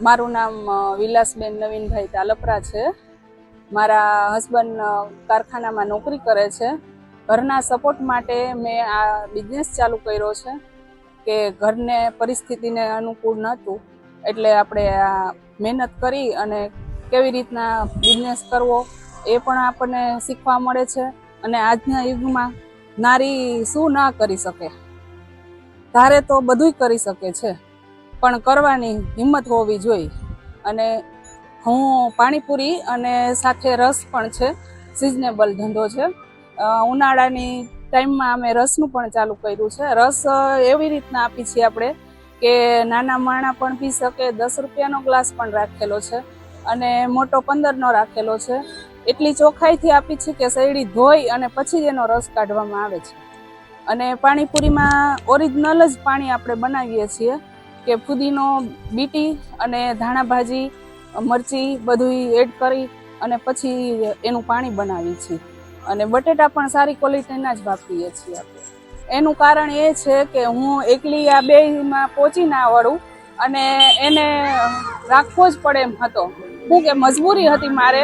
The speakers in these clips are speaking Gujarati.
મારું નામ વિલાસબેન નવીનભાઈ તાલપરા છે. મારા હસબન્ડ કારખાનામાં નોકરી કરે છે. ઘરના સપોર્ટ માટે મેં આ બિઝનેસ ચાલુ કર્યો છે કે ઘરને પરિસ્થિતિને અનુકૂળ નહોતું. એટલે આપણે આ મહેનત કરી અને કેવી રીતના બિઝનેસ કરવો એ પણ આપણને શીખવા મળે છે. અને આજના યુગમાં નારી શું ના કરી શકે? ધારે તો બધુંય કરી શકે છે. પણ કરવાની હિંમત હોવી જોઈએ. અને હું પાણીપુરી અને સાથે રસ પણ છે. સિઝનેબલ ધંધો છે. ઉનાળાની ટાઈમમાં અમે રસનું પણ ચાલુ કર્યું છે. રસ એવી રીતના આપી છીએ આપણે કે નાના માણા પણ પી શકે, દસ રૂપિયાનો ગ્લાસ પણ રાખેલો છે અને મોટો પંદરનો રાખેલો છે. એટલી ચોખ્ખાઈથી આપી છે કે શેરડી ધોઈ અને પછી જ એનો રસ કાઢવામાં આવે છે. અને પાણીપુરીમાં ઓરિજિનલ જ પાણી આપણે બનાવીએ છીએ. કે ફુદીનો, બીટી અને ધાણા ભાજી, મરચી બધું એડ કરી અને પછી એનું પાણી બનાવીએ છીએ. અને બટેટા પણ સારી ક્વોલિટીના જ વાપરીએ છીએ આપણે. એનું કારણ એ છે કે હું એકલી આ બેમાં પહોંચી ના વળું અને એને રાખવો જ પડે એમ હતો. હું કે મજબૂરી હતી મારે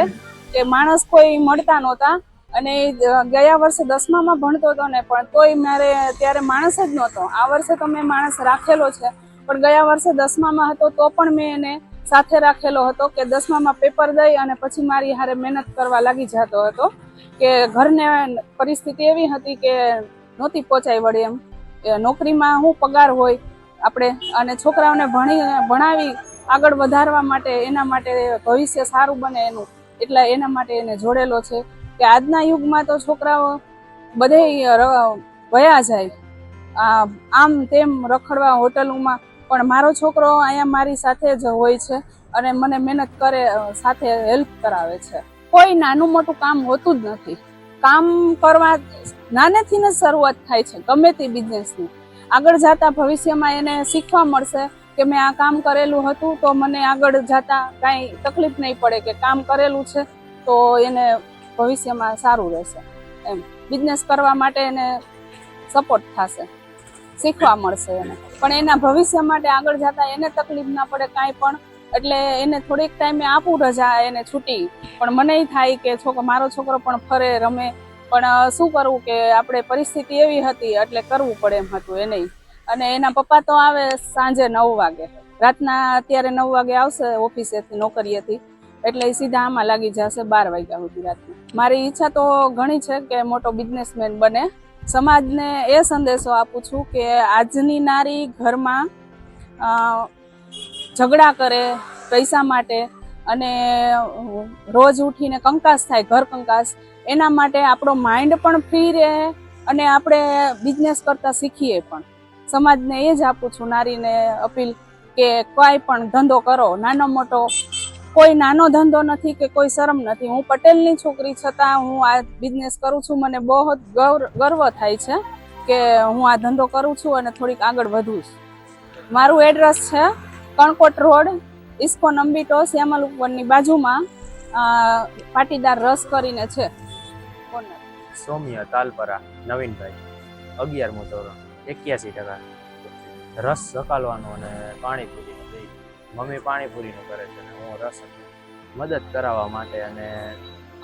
કે માણસ કોઈ મળતા નહોતા અને ગયા વર્ષે દસમામાં ભણતો હતો ને, પણ તોય મારે ત્યારે માણસ જ નહોતો. આ વર્ષે તો મેં માણસ રાખેલો છે. પણ ગયા વર્ષે દસમામાં હતો તો પણ મેં એને સાથે રાખેલો હતો કે દસમામાં પેપર દઈ અને પછી મારી હારે મહેનત કરવા લાગી જતો હતો કે ઘરને પરિસ્થિતિ એવી હતી કે નહોતી પહોંચાઈ વળી એમ. નોકરીમાં શું પગાર હોય આપણે અને છોકરાઓને ભણી, ભણાવી આગળ વધારવા માટે એના માટે ભવિષ્ય સારું બને એનું, એટલે એના માટે એને જોડેલો છે. કે આજના યુગમાં તો છોકરાઓ બધે વયા જાય. આમ તેમ રખડવા હોટલોમાં પણ મારો છોકરો અહીંયા મારી સાથે જ હોય છે અને મને મહેનત કરે સાથે હેલ્પ કરાવે છે. કોઈ નાનું મોટું કામ હોતું જ નથી. કામ કરવા નાનેથી જ શરૂઆત થાય છે, ગમે તે બિઝનેસની આગળ જતા ભવિષ્યમાં એને શીખવા મળશે કે મેં આ કામ કરેલું હતું તો મને આગળ જતા કાંઈ તકલીફ નહીં પડે કે કામ કરેલું છે તો એને ભવિષ્યમાં સારું રહેશે. એમ. બિઝનેસ કરવા માટે એને સપોર્ટ થશે. શીખવા મળશે એને. પણ એના ભવિષ્ય માટે આગળ જતા એને તકલીફ ના પડે કાંઈ પણ. એટલે એને થોડીક ટાઈમે આપું રજા, એને છૂટી. પણ મને થાય કે છોકરો મારો છોકરો પણ ફરે, રમે. પણ શું કરવું કે આપણે પરિસ્થિતિ એવી હતી, એટલે કરવું પડે એમ હતું એને અને એના પપ્પા તો આવે સાંજે નવ વાગે. રાતના અત્યારે નવ વાગે આવશે ઓફિસેથી, નોકરીએથી. એટલે સીધા આમાં લાગી જશે બાર વાગ્યા સુધી રાતના. મારી ઈચ્છા તો ઘણી છે કે મોટો બિઝનેસમેન બને. સમાજને એ સંદેશો આપું છું કે આજની નારી ઘરમાં ઝઘડા કરે પૈસા માટે અને રોજ ઉઠીને કંકાસ થાય, ઘર કંકાસ, એના માટે આપણો માઇન્ડ પણ ફ્રી રહે અને આપણે બિઝનેસ કરતાં શીખીએ પણ. સમાજને એ જ આપું છું નારીને અપીલ કે કોઈ પણ ધંધો કરો, નાનો મોટો કોઈ નાનો ધંધો નથી કે કોઈ શરમ નથી. હું પટેલની છોકરી છતાં હું આ બિઝનેસ કરું છું. મને બહુ જ ગૌર- ગર્વ થાય છે કે હું આ ધંધો કરું છું અને થોડીક આગળ વધું છું. મારું એડ્રેસ છે કણકોટ રોડ ઇસ્કોન અંબીટો શ્યામલ ઉપવનની બાજુમાં પાટીદાર રસ કરીને છે. સૌમ્ય તાલપરા, નવીનભાઈ અગિયારમો ધોરણ એક્યાસી ટકા. રસ સકાલવાનો અને પાણીપુરીનો બે મમ્મી પાણીપુરીનું કરે છે અને હું રસ મદદ કરાવવા માટે અને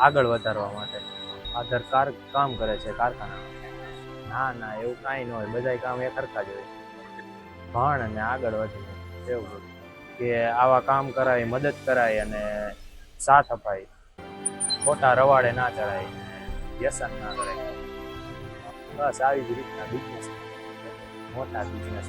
આગળ વધારવા માટે આધાર કાર કામ કરે છે કારખાનામાં. ના ના, એવું કાંઈ ન હોય. બધાય કામ એ સરખા જ હોય ભણ અને આગળ વધી એવું કે આવા કામ કરાય, મદદ કરાય અને સાથ અપાય. ખોટા રવાડે ના ચડાય વ્યસન ના કરે. બસ આવી જ રીતના બિઝનેસ મોટા બિઝનેસ